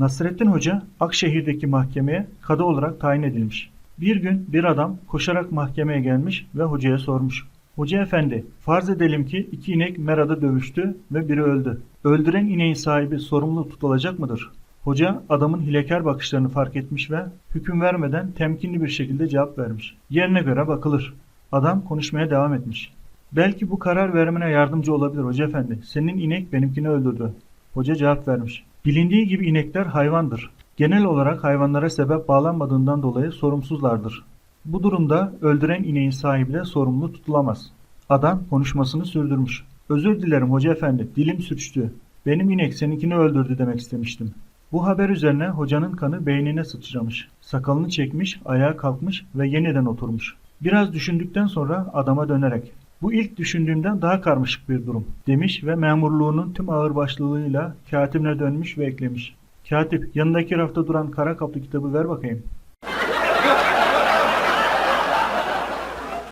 Nasrettin Hoca Akşehir'deki mahkemeye kadı olarak tayin edilmiş. Bir gün bir adam koşarak mahkemeye gelmiş ve hocaya sormuş. Hoca efendi, farz edelim ki iki inek merada dövüştü ve biri öldü. Öldüren ineğin sahibi sorumlu tutulacak mıdır? Hoca adamın hilekar bakışlarını fark etmiş ve hüküm vermeden temkinli bir şekilde cevap vermiş. Yerine göre bakılır. Adam konuşmaya devam etmiş. Belki bu karar vermene yardımcı olabilir hoca efendi. Senin inek benimkini öldürdü. Hoca cevap vermiş. Bilindiği gibi inekler hayvandır. Genel olarak hayvanlara sebep bağlanmadığından dolayı sorumsuzlardır. Bu durumda öldüren ineğin sahibi de sorumlu tutulamaz. Adam konuşmasını sürdürmüş. Özür dilerim hoca efendi, dilim sürçtü. Benim inek seninkini öldürdü demek istemiştim. Bu haber üzerine hocanın kanı beynine sıçramış. Sakalını çekmiş, ayağa kalkmış ve yeniden oturmuş. Biraz düşündükten sonra adama dönerek bu ilk düşündüğümden daha karmaşık bir durum demiş ve memurluğunun tüm ağırbaşlılığıyla katibine dönmüş ve eklemiş. Katip yanındaki rafta duran kara kaplı kitabı ver bakayım.